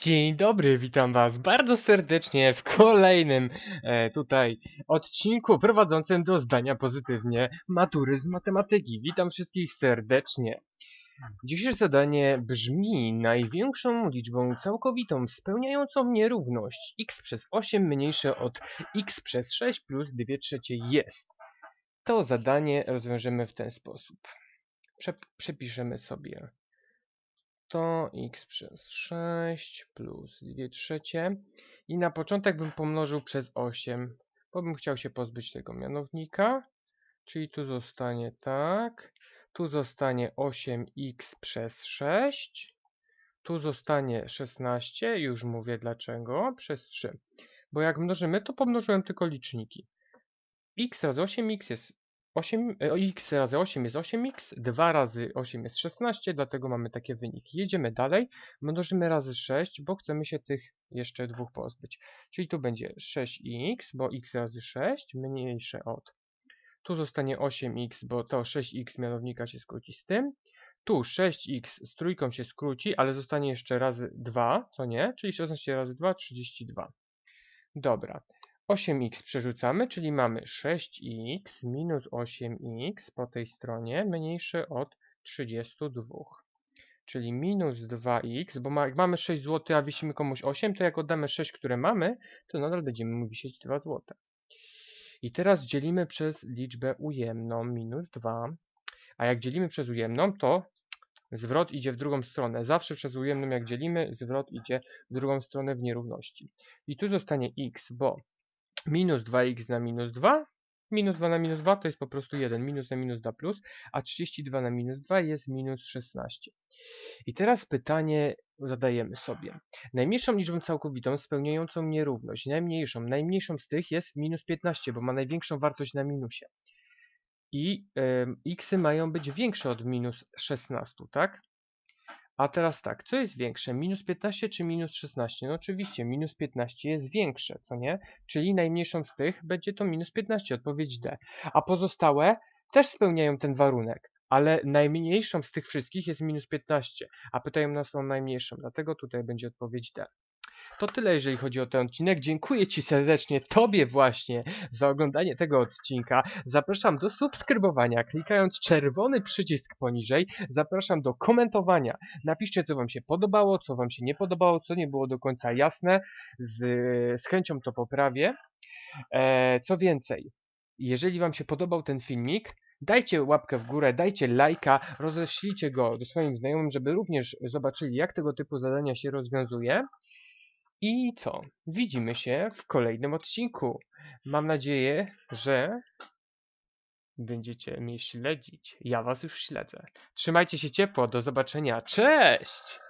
Dzień dobry, witam Was bardzo serdecznie w kolejnym e, tutaj odcinku prowadzącym do zdania pozytywnie matury z matematyki. Witam wszystkich serdecznie. Dzisiejsze zadanie brzmi największą liczbą całkowitą spełniającą nierówność x przez 8 mniejsze od x przez 6 plus 2 trzecie jest. To zadanie rozwiążemy w ten sposób. Prze przepiszemy sobie to x przez 6 plus 2 trzecie. I na początek bym pomnożył przez 8, bo bym chciał się pozbyć tego mianownika, czyli tu zostanie tak, tu zostanie 8x przez 6, tu zostanie 16, już mówię dlaczego, przez 3, bo jak mnożymy, to pomnożyłem tylko liczniki. x razy 8x jest 8, e, x razy 8 jest 8x, 2 razy 8 jest 16, dlatego mamy takie wyniki. Jedziemy dalej, mnożymy razy 6, bo chcemy się tych jeszcze dwóch pozbyć. Czyli tu będzie 6x, bo x razy 6 mniejsze od. Tu zostanie 8x, bo to 6x mianownika się skróci z tym. Tu 6x z trójką się skróci, ale zostanie jeszcze razy 2, co nie? Czyli 16 razy 2, 32. Dobra, 8x przerzucamy, czyli mamy 6x minus 8x po tej stronie mniejsze od 32. Czyli minus 2x, bo ma, mamy 6 zł, a wisimy komuś 8, to jak oddamy 6, które mamy, to nadal będziemy mu wisieć 2 zł. I teraz dzielimy przez liczbę ujemną, minus 2. A jak dzielimy przez ujemną, to zwrot idzie w drugą stronę. Zawsze przez ujemną jak dzielimy, zwrot idzie w drugą stronę w nierówności. I tu zostanie x, bo minus 2x na minus 2, minus 2 na minus 2 to jest po prostu 1, minus na minus 2 plus, a 32 na minus 2 jest minus 16. I teraz pytanie zadajemy sobie. Najmniejszą liczbą całkowitą spełniającą nierówność, najmniejszą, najmniejszą z tych jest minus 15, bo ma największą wartość na minusie. I y, xy mają być większe od minus 16, tak? A teraz tak, co jest większe, minus 15 czy minus 16? No oczywiście, minus 15 jest większe, co nie? Czyli najmniejszą z tych będzie to minus 15, odpowiedź D. A pozostałe też spełniają ten warunek, ale najmniejszą z tych wszystkich jest minus 15, a pytają nas o najmniejszą, dlatego tutaj będzie odpowiedź D. To tyle, jeżeli chodzi o ten odcinek. Dziękuję Ci serdecznie, Tobie właśnie, za oglądanie tego odcinka. Zapraszam do subskrybowania, klikając czerwony przycisk poniżej. Zapraszam do komentowania. Napiszcie, co Wam się podobało, co Wam się nie podobało, co nie było do końca jasne. Z, z chęcią to poprawię. E, co więcej, jeżeli Wam się podobał ten filmik, dajcie łapkę w górę, dajcie lajka, roześlijcie go do swoim znajomym, żeby również zobaczyli, jak tego typu zadania się rozwiązuje. I co? Widzimy się w kolejnym odcinku. Mam nadzieję, że będziecie mnie śledzić. Ja was już śledzę. Trzymajcie się ciepło. Do zobaczenia. Cześć!